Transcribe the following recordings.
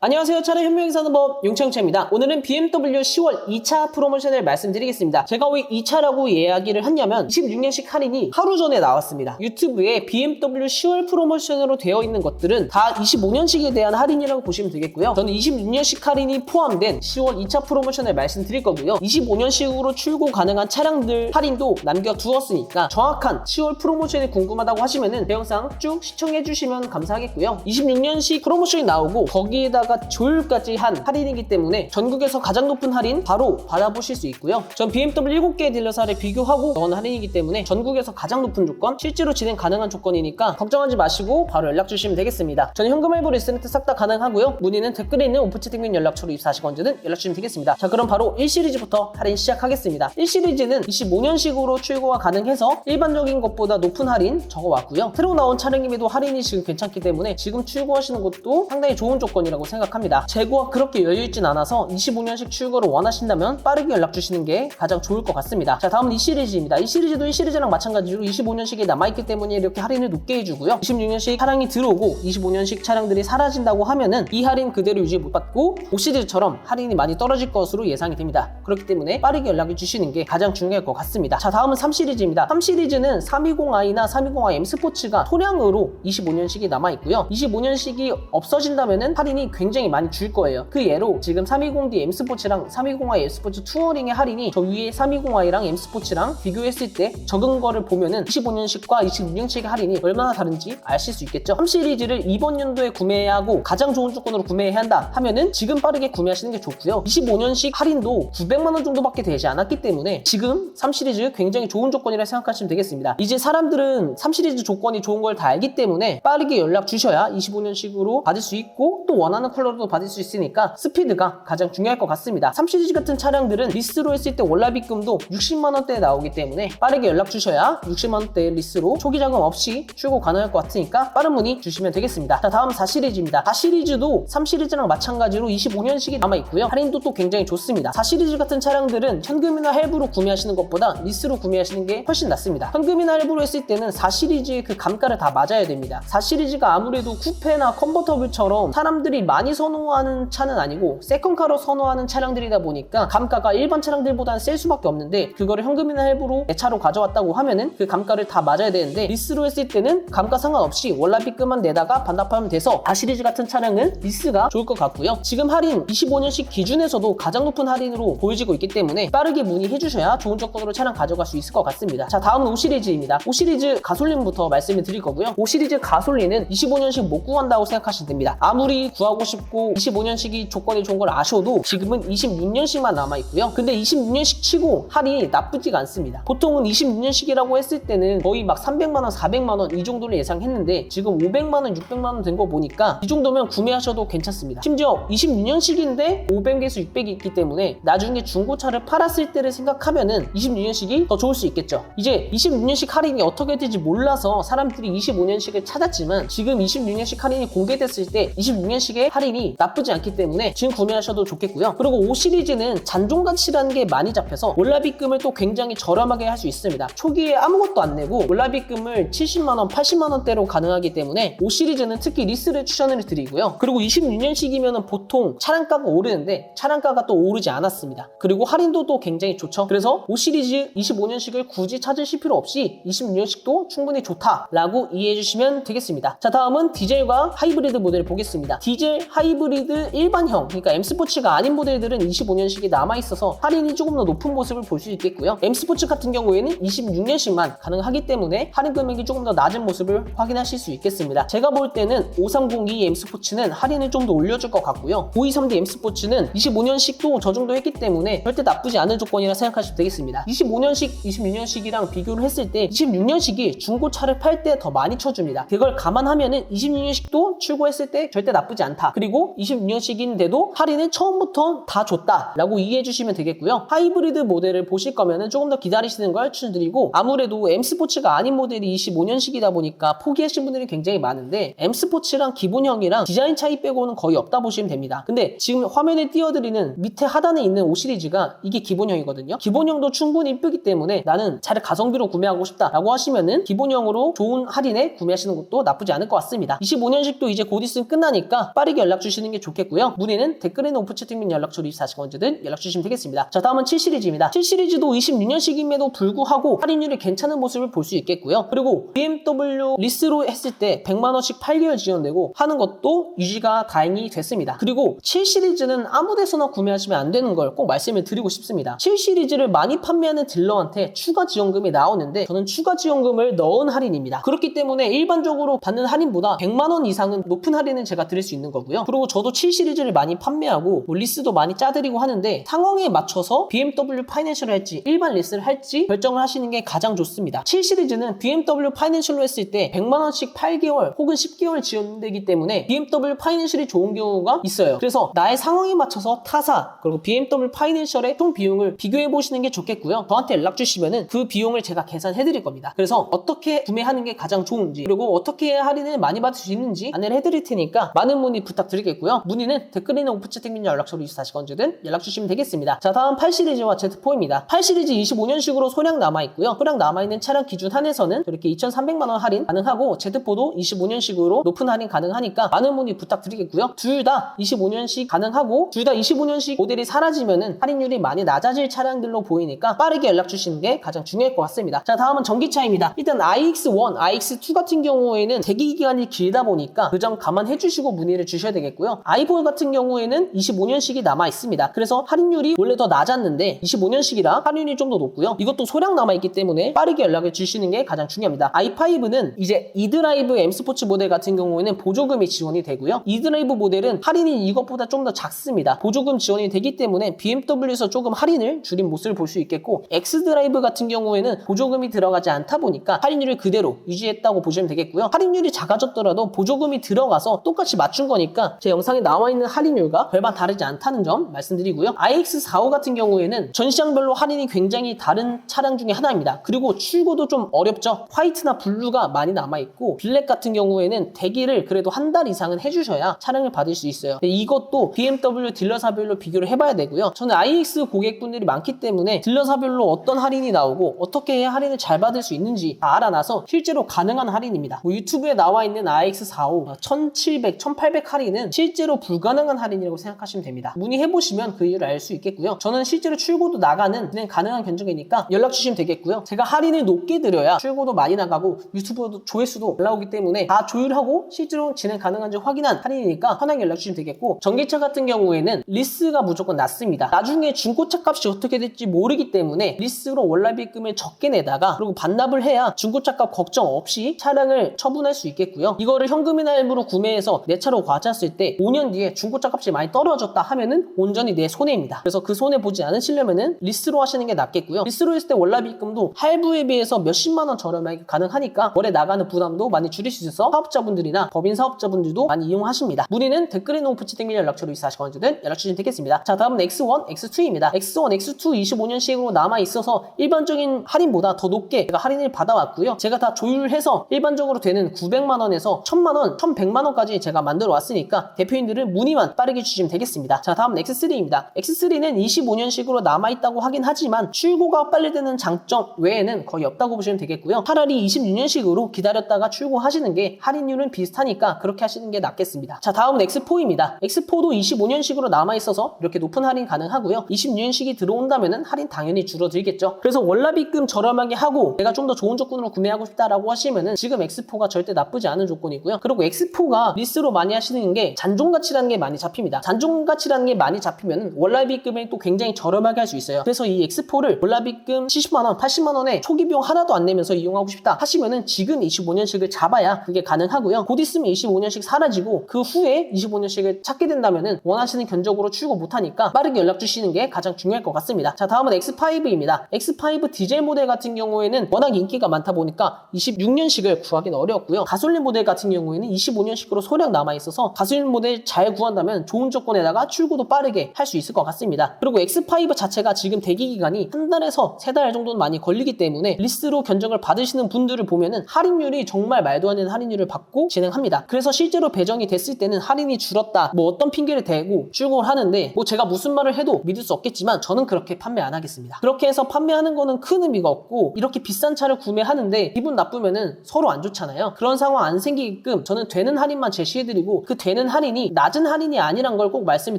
안녕하세요. 차량 현명히 사는 법 용창차입니다. 오늘은 BMW 10월 2차 프로모션을 말씀드리겠습니다. 제가 왜 2차라고 이야기를 했냐면 26년식 할인이 하루 전에 나왔습니다. 유튜브에 BMW 10월 프로모션으로 되어 있는 것들은 다 25년식에 대한 할인이라고 보시면 되겠고요. 저는 26년식 할인이 포함된 10월 2차 프로모션을 말씀드릴 거고요. 25년식으로 출고 가능한 차량들 할인도 남겨두었으니까 정확한 10월 프로모션이 궁금하다고 하시면은 제 영상 쭉 시청해 주시면 감사하겠고요. 26년식 프로모션이 나오고 거기에다 가 조율까지 한 할인이기 때문에 전국에서 가장 높은 할인 바로 받아보실 수 있고요. 전 BMW 7개 딜러사를 비교하고 넣은 할인이기 때문에 전국에서 가장 높은 조건, 실제로 진행 가능한 조건이니까 걱정하지 마시고 바로 연락 주시면 되겠습니다. 저는 현금 할부 리스트 싹 다 가능하고요. 문의는 댓글에 있는 오프채팅 및 연락처로 입사하시고 언제든 연락 주시면 되겠습니다. 자 그럼 바로 1시리즈부터 할인 시작하겠습니다. 1시리즈는 25년식으로 출고가 가능해서 일반적인 것보다 높은 할인 적어왔고요. 새로 나온 차량임에도 할인이 지금 괜찮기 때문에 지금 출고하시는 것도 상당히 좋은 조건이라고 생각합니다. 재고가 그렇게 여유있진 않아서 25년식 출고를 원하신다면 빠르게 연락 주시는 게 가장 좋을 것 같습니다. 자 다음은 이 시리즈입니다. 이 시리즈도 이 시리즈랑 마찬가지로 25년식이 남아있기 때문에 이렇게 할인을 높게 해주고요. 26년식 차량이 들어오고 25년식 차량들이 사라진다고 하면은 이 할인 그대로 유지 못 받고 5시리즈처럼 할인이 많이 떨어질 것으로 예상이 됩니다. 그렇기 때문에 빠르게 연락을 주시는 게 가장 중요할 것 같습니다. 자 다음은 3시리즈입니다. 3시리즈는 320i나 320i M 스포츠가 소량으로 25년식이 남아있고요. 25년식이 없어진다면은 할인이 굉장히 많이 줄 거예요. 그 예로 지금 320D M 스포츠랑 320i M 스포츠 투어링의 할인이 저 위에 320i랑 M 스포츠랑 비교했을 때 적은 거를 보면은 25년식과 26년식의 할인이 얼마나 다른지 아실 수 있겠죠. 3 시리즈를 이번 연도에 구매하고 가장 좋은 조건으로 구매해야 한다 하면은 지금 빠르게 구매하시는 게 좋고요. 25년식 할인도 900만 원 정도밖에 되지 않았기 때문에 지금 3 시리즈 굉장히 좋은 조건이라 생각하시면 되겠습니다. 이제 사람들은 3 시리즈 조건이 좋은 걸 다 알기 때문에 빠르게 연락 주셔야 25년식으로 받을 수 있고 또 원하는 컬러도 받을 수 있으니까 스피드가 가장 중요할 것 같습니다. 3시리즈 같은 차량들은 리스로 했을 때 월납입금도 60만 원대에 나오기 때문에 빠르게 연락 주셔야 60만 원대 리스로 초기 자금 없이 출고 가능할 것 같으니까 빠른 문의 주시면 되겠습니다. 자 다음 4시리즈입니다. 4시리즈도 3시리즈랑 마찬가지로 25년식이 남아 있고요. 할인도 또 굉장히 좋습니다. 4시리즈 같은 차량들은 현금이나 할부로 구매하시는 것보다 리스로 구매하시는 게 훨씬 낫습니다. 현금이나 할부로 했을 때는 4시리즈의 그 감가를 다 맞아야 됩니다. 4시리즈가 아무래도 쿠페나 컨버터블처럼 사람들이 많이 선호하는 차는 아니고 세컨카로 선호하는 차량들이다 보니까 감가가 일반 차량들보다는 셀 수밖에 없는데 그거를 현금이나 할부로 내 차로 가져왔다고 하면은 그 감가를 다 맞아야 되는데 리스로 했을 때는 감가 상관없이 월납입금만 내다가 반납하면 돼서 4시리즈 같은 차량은 리스가 좋을 것 같고요. 지금 할인 25년식 기준에서도 가장 높은 할인으로 보여지고 있기 때문에 빠르게 문의해 주셔야 좋은 조건으로 차량 가져갈 수 있을 것 같습니다. 자 다음은 5시리즈입니다. 5시리즈 가솔린부터 말씀을 드릴 거고요. 5시리즈 가솔린은 25년식 못 구한다고 생각하시면 됩니다. 아무리 구하고 싶고 25년식이 조건이 좋은 걸 아셔도 지금은 26년식만 남아있고요. 근데 26년식 치고 할인이 나쁘지가 않습니다. 보통은 26년식이라고 했을 때는 거의 막 300만원, 400만원 이 정도를 예상했는데 지금 500만원, 600만원 된 거 보니까 이 정도면 구매하셔도 괜찮습니다. 심지어 26년식인데 500에서 600이 있기 때문에 나중에 중고차를 팔았을 때를 생각하면은 26년식이 더 좋을 수 있겠죠. 이제 26년식 할인이 어떻게 될지 몰라서 사람들이 25년식을 찾았지만 지금 26년식 할인이 공개됐을 때 26년식의 할인 이 나쁘지 않기 때문에 지금 구매하셔도 좋겠고요. 그리고 5 시리즈는 잔존 가치라는 게 많이 잡혀서 월납입금을 또 굉장히 저렴하게 할 수 있습니다. 초기에 아무것도 안 내고 월납입금을 70만 원, 80만 원대로 가능하기 때문에 5 시리즈는 특히 리스를 추천을 드리고요. 그리고 26년식이면 보통 차량가가 오르는데 차량가가 또 오르지 않았습니다. 그리고 할인도 또 굉장히 좋죠. 그래서 5 시리즈 25년식을 굳이 찾으실 필요 없이 26년식도 충분히 좋다라고 이해해 주시면 되겠습니다. 자 다음은 디젤과 하이브리드 모델을 보겠습니다. 디젤 하이브리드 일반형 그러니까 M 스포츠가 아닌 모델들은 25년식이 남아 있어서 할인이 조금 더 높은 모습을 볼 수 있겠고요. M 스포츠 같은 경우에는 26년식만 가능하기 때문에 할인 금액이 조금 더 낮은 모습을 확인하실 수 있겠습니다. 제가 볼 때는 5302 M 스포츠는 할인을 좀 더 올려줄 것 같고요. 5230 M 스포츠는 25년식도 저 정도 했기 때문에 절대 나쁘지 않은 조건이라 생각하시면 되겠습니다. 25년식, 26년식이랑 비교를 했을 때 26년식이 중고차를 팔 때 더 많이 쳐줍니다. 그걸 감안하면은 26년식도 출고했을 때 절대 나쁘지 않다. 그리고 26년식인데도 할인을 처음부터 다 줬다라고 이해해 주시면 되겠고요. 하이브리드 모델을 보실 거면은 조금 더 기다리시는 걸 추천드리고 아무래도 M 스포츠가 아닌 모델이 25년식이다 보니까 포기하신 분들이 굉장히 많은데 M 스포츠랑 기본형이랑 디자인 차이 빼고는 거의 없다 보시면 됩니다. 근데 지금 화면에 띄워드리는 밑에 하단에 있는 5 시리즈가 이게 기본형이거든요. 기본형도 충분히 이쁘기 때문에 나는 차를 가성비로 구매하고 싶다라고 하시면은 기본형으로 좋은 할인에 구매하시는 것도 나쁘지 않을 것 같습니다. 25년식도 이제 곧 있으면 끝나니까 빠르게 연락 주시는 게 좋겠고요. 문의는 댓글에는 오프 채팅 및 연락처로 24시간 언제든 연락 주시면 되겠습니다. 자, 다음은 7 시리즈입니다. 7 시리즈도 26년식임에도 불구하고 할인율이 괜찮은 모습을 볼 수 있겠고요. 그리고 BMW 리스로 했을 때 100만 원씩 8개월 지원되고 하는 것도 유지가 다행히 됐습니다. 그리고 7 시리즈는 아무 데서나 구매하시면 안 되는 걸 꼭 말씀을 드리고 싶습니다. 7 시리즈를 많이 판매하는 딜러한테 추가 지원금이 나오는데 저는 추가 지원금을 넣은 할인입니다. 그렇기 때문에 일반적으로 받는 할인보다 100만 원 이상은 높은 할인을 제가 드릴 수 있는 거고요. 그리고 저도 7 시리즈를 많이 판매하고 뭐 리스도 많이 짜드리고 하는데 상황에 맞춰서 BMW 파이낸셜을 할지 일반 리스를 할지 결정을 하시는 게 가장 좋습니다. 7 시리즈는 BMW 파이낸셜로 했을 때 100만 원씩 8개월 혹은 10개월 지원되기 때문에 BMW 파이낸셜이 좋은 경우가 있어요. 그래서 나의 상황에 맞춰서 타사 그리고 BMW 파이낸셜의 총 비용을 비교해 보시는 게 좋겠고요. 저한테 연락 주시면은 그 비용을 제가 계산해 드릴 겁니다. 그래서 어떻게 구매하는 게 가장 좋은지 그리고 어떻게 할인을 많이 받을 수 있는지 안내를 해 드릴 테니까 많은 문의 부탁 드리겠고요. 문의는 댓글이나 오프채팅 및 연락처로 24시간 언제든 연락 주시면 되겠습니다. 자 다음 8 시리즈와 Z4입니다. 8 시리즈 25년식으로 소량 남아 있고요. 소량 남아 있는 차량 기준 한에서는 이렇게 2,300만 원 할인 가능하고 Z4도 25년식으로 높은 할인 가능하니까 많은 문의 부탁드리겠고요. 둘 다 25년식 가능하고 둘 다 25년식 모델이 사라지면은 할인율이 많이 낮아질 차량들로 보이니까 빠르게 연락 주시는 게 가장 중요할 것 같습니다. 자 다음은 전기차입니다. 일단 iX1, iX2 같은 경우에는 대기 기간이 길다 보니까 그 점 감안해 주시고 문의를 주셔야 되겠고요. i4 같은 경우에는 25년식이 남아 있습니다. 그래서 할인율이 원래 더 낮았는데 25년식이라 할인율이 좀 더 높고요. 이것도 소량 남아 있기 때문에 빠르게 연락을 주시는 게 가장 중요합니다. i5는 이제 e드라이브 M 스포츠 모델 같은 경우에는 보조금이 지원이 되고요. e드라이브 모델은 할인이 이것보다 좀 더 작습니다. 보조금 지원이 되기 때문에 BMW에서 조금 할인을 줄인 모습을 볼 수 있겠고 엑스드라이브 같은 경우에는 보조금이 들어가지 않다 보니까 할인율을 그대로 유지했다고 보시면 되겠고요. 할인율이 작아졌더라도 보조금이 들어가서 똑같이 맞춘 거니까 제 영상에 나와 있는 할인율과 별반 다르지 않다는 점 말씀드리고요. iX45 같은 경우에는 전시장별로 할인이 굉장히 다른 차량 중에 하나입니다. 그리고 출고도 좀 어렵죠. 화이트나 블루가 많이 남아있고 블랙 같은 경우에는 대기를 그래도 한 달 이상은 해주셔야 차량을 받을 수 있어요. 이것도 BMW 딜러사별로 비교를 해봐야 되고요. 저는 iX 고객분들이 많기 때문에 딜러사별로 어떤 할인이 나오고 어떻게 해야 할인을 잘 받을 수 있는지 다 알아놔서 실제로 가능한 할인입니다. 뭐 유튜브에 나와 있는 iX45 1700, 1800 할인은 실제로 불가능한 할인이라고 생각하시면 됩니다. 문의해보시면 그 이유를 알 수 있겠고요. 저는 실제로 출고도 나가는 그냥 가능한 견적이니까 연락 주시면 되겠고요. 제가 할인을 높게 드려야 출고도 많이 나가고 유튜브도 조회수도 올라오기 때문에 다 조율하고 실제로 진행 가능한지 확인한 할인이니까 편하게 연락 주시면 되겠고 전기차 같은 경우에는 리스가 무조건 낮습니다. 나중에 중고차 값이 어떻게 될지 모르기 때문에 리스로 월납입금을 적게 내다가 그리고 반납을 해야 중고차 값 걱정 없이 차량을 처분할 수 있겠고요. 이거를 현금이나 할부로 구매해서 내 차로 과세 했을 때 5년 뒤에 중고차 값이 많이 떨어졌다 하면은 온전히 내 손해입니다. 그래서 그 손해 보지 않으시려면은 리스로 하시는 게 낫겠고요. 리스로 했을 때 월납입금도 할부에 비해서 몇십만 원 저렴하게 가능하니까 월에 나가는 부담도 많이 줄일 수 있어서 사업자분들이나 법인 사업자분들도 많이 이용하십니다. 문의는 댓글에 놓은 부치등 밀 연락처로 24시간 언제든 연락 주시면 되겠습니다. 자 다음은 X1, X2입니다. X1, X2 25년식으로 남아 있어서 일반적인 할인보다 더 높게 제가 할인을 받아왔고요. 제가 다 조율해서 일반적으로 되는 900만 원에서 1000만 원, 1100만 원까지 제가 만들어 왔으니까 대표님들은 문의만 빠르게 주시면 되겠습니다. 자 다음은 X3입니다. X3는 25년식으로 남아 있다고 하긴 하지만 출고가 빨리 되는 장점 외에는 거의 없다고 보시면 되겠고요. 차라리 26년식으로 기다렸다가 출고하시는 게 할인율은 비슷하니까 그렇게 하시는 게 낫겠습니다. 자 다음은 X4입니다. X4도 25년식으로 남아 있어서 이렇게 높은 할인 가능하고요. 26년식이 들어온다면은 할인 당연히 줄어들겠죠. 그래서 월납입금 저렴하게 하고 내가 좀 더 좋은 조건으로 구매하고 싶다라고 하시면은 지금 X4가 절대 나쁘지 않은 조건이고요. 그리고 X4가 리스로 많이 하시는 게 잔존 가치라는 게 많이 잡힙니다. 잔존 가치라는 게 많이 잡히면 월납입금을 또 굉장히 저렴하게 할 수 있어요. 그래서 이 X4를 월납입금 70만 원, 80만 원에 초기 비용 하나도 안 내면서 이용하고 싶다 하시면은 지금 25년식을 잡아야 그게 가능하고요. 곧 있으면 25년식 사라지고 그 후에 25년식을 찾게 된다면은 원하시는 견적으로 출고 못하니까 빠르게 연락 주시는 게 가장 중요할 것 같습니다. 자 다음은 X5입니다. X5 디젤 모델 같은 경우에는 워낙 인기가 많다 보니까 26년식을 구하기는 어려웠고요. 가솔린 모델 같은 경우에는 25년식으로 소량 남아 있어서 가솔 린 모델 잘 구한다면 좋은 조건에다가 출고도 빠르게 할 수 있을 것 같습니다. 그리고 X5 자체가 지금 대기 기간이 한 달에서 세 달 정도는 많이 걸리기 때문에 리스로 견적을 받으시는 분들을 보면은 할인율이 정말 말도 안 되는 할인율을 받고 진행합니다. 그래서 실제로 배정이 됐을 때는 할인이 줄었다 뭐 어떤 핑계를 대고 출고를 하는데 뭐 제가 무슨 말을 해도 믿을 수 없겠지만 저는 그렇게 판매 안 하겠습니다. 그렇게 해서 판매하는 거는 큰 의미가 없고 이렇게 비싼 차를 구매하는데 기분 나쁘면은 서로 안 좋잖아요. 그런 상황 안 생기게끔 저는 되는 할인만 제시해드리고 그 되는 내는 할인이 낮은 할인이 아니란 걸 꼭 말씀을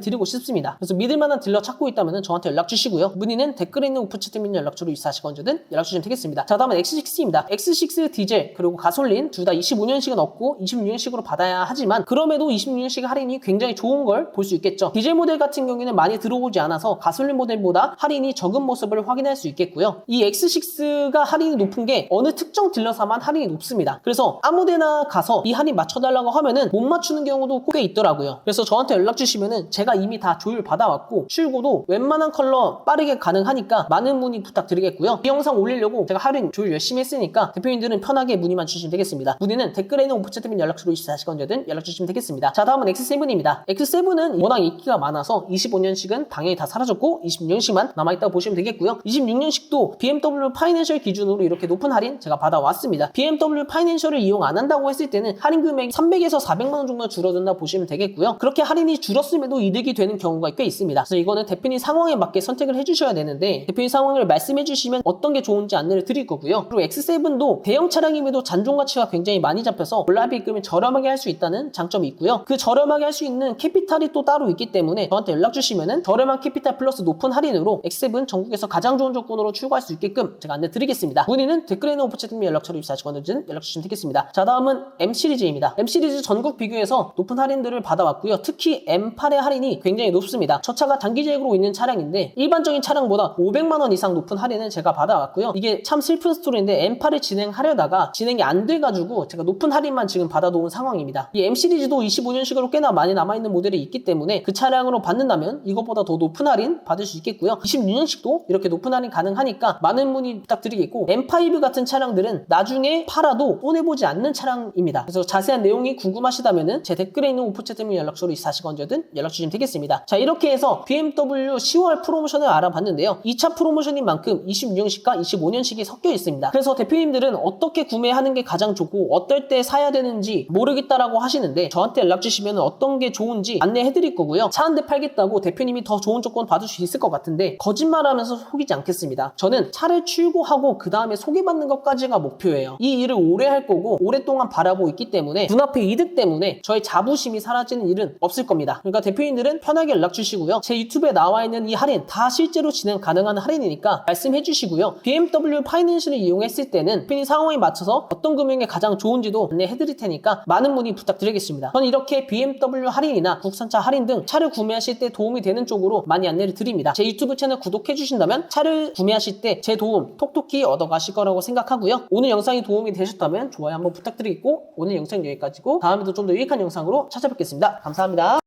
드리고 싶습니다. 그래서 믿을만한 딜러 찾고 있다면 저한테 연락 주시고요. 문의는 댓글에 있는 오프채 민 연락처로 입사하시고 언제든 연락 주시면 되겠습니다. 자 다음은 X6입니다. X6 디젤 그리고 가솔린 둘 다 25년식은 없고 26년식으로 받아야 하지만 그럼에도 26년식 할인이 굉장히 좋은 걸 볼 수 있겠죠. 디젤 모델 같은 경우에는 많이 들어오지 않아서 가솔린 모델보다 할인이 적은 모습을 확인할 수 있겠고요. 이 X6가 할인이 높은 게 어느 특정 딜러사만 할인이 높습니다. 그래서 아무데나 가서 이 할인 맞춰달라고 하면은 못 맞추는 경우도 꽤 있더라고요. 그래서 저한테 연락 주시면은 제가 이미 다 조율 받아왔고 출고도 웬만한 컬러 빠르게 가능하니까 많은 문의 부탁드리겠고요. 이 영상 올리려고 제가 할인 조율 열심히 했으니까 대표님들은 편하게 문의만 주시면 되겠습니다. 문의는 댓글에 있는 오프채 민 연락처로 24시간 언제든 연락 주시면 되겠습니다. 자 다음은 X7입니다. X7은 워낙 인기가 많아서 25년식은 당연히 다 사라졌고 26년식만 남아있다고 보시면 되겠고요. 26년식도 BMW 파이낸셜 기준으로 이렇게 높은 할인 제가 받아왔습니다. BMW 파이낸셜을 이용 안 한다고 했을 때는 할인 금액이 300에서 400만 원 정도 줄어든다 보시면 되겠고요. 그렇게 할인이 줄었음에도 이득이 되는 경우가 꽤 있습니다. 그래서 이거는 대표님 상황에 맞게 선택을 해주셔야 되는데 대표님 상황을 말씀해 주시면 어떤 게 좋은지 안내를 드릴 거고요. 그리고 X7도 대형 차량임에도 잔존 가치가 굉장히 많이 잡혀서 올라비 입금을 저렴하게 할 수 있다는 장점이 있고요. 그 저렴하게 할 수 있는 캐피탈이 또 따로 있기 때문에 저한테 연락 주시면은 저렴한 캐피탈 플러스 높은 할인으로 X7 전국에서 가장 좋은 조건으로 출고할 수 있게끔 제가 안내 드리겠습니다. 문의는 댓글에 있는 오프채팅 연락처로 입사하시거든 연락 주시면 되겠습니다. 자 다음은 M 시리즈입니다. M 시리즈 전국 비교해서 높은 할인 들을 받아왔고요. 특히 M8의 할인이 굉장히 높습니다. 저 차가 단기 재고로 있는 차량인데 일반적인 차량보다 500만 원 이상 높은 할인을 제가 받아왔고요. 이게 참 슬픈 스토리인데 M8을 진행하려다가 진행이 안 돼가지고 제가 높은 할인만 지금 받아놓은 상황입니다. 이 M 시리즈도 25년식으로 꽤나 많이 남아있는 모델이 있기 때문에 그 차량으로 받는다면 이것보다 더 높은 할인 받을 수 있겠고요. 26년식도 이렇게 높은 할인 가능하니까 많은 문의 부탁드리겠고 M5 같은 차량들은 나중에 팔아도 손해보지 않는 차량입니다. 그래서 자세한 내용이 궁금하시다면 제 댓글에 있는 오프채 때문 연락처로 24시간 언제든 연락 주시면 되겠습니다. 자 이렇게 해서 BMW 10월 프로모션을 알아봤는데요. 2차 프로모션인 만큼 26년식과 25년식이 섞여 있습니다. 그래서 대표님들은 어떻게 구매하는 게 가장 좋고 어떨 때 사야 되는지 모르겠다라고 하시는데 저한테 연락 주시면 어떤 게 좋은지 안내해 드릴 거고요. 차 한 대 팔겠다고 대표님이 더 좋은 조건 받을 수 있을 것 같은데 거짓말하면서 속이지 않겠습니다. 저는 차를 출고하고 그 다음에 소개받는 것까지가 목표예요. 이 일을 오래 할 거고 오랫동안 바라고 있기 때문에 눈앞의 이득 때문에 저의 자부심이 사라지는 일은 없을 겁니다. 그러니까 대표님들은 편하게 연락 주시고요. 제 유튜브에 나와 있는 이 할인 다 실제로 진행 가능한 할인이니까 말씀해 주시고요. BMW 파이낸셜을 이용했을 때는 대표님 상황에 맞춰서 어떤 금융이 가장 좋은지도 안내해 드릴 테니까 많은 문의 부탁드리겠습니다. 저는 이렇게 BMW 할인이나 국산차 할인 등 차를 구매하실 때 도움이 되는 쪽으로 많이 안내를 드립니다. 제 유튜브 채널 구독해 주신다면 차를 구매하실 때 제 도움 톡톡히 얻어가실 거라고 생각하고요. 오늘 영상이 도움이 되셨다면 좋아요 한번 부탁드리겠고 오늘 영상 여기까지고 다음에도 좀 더 유익한 영상으로 찾아뵙겠습니다. 감사합니다.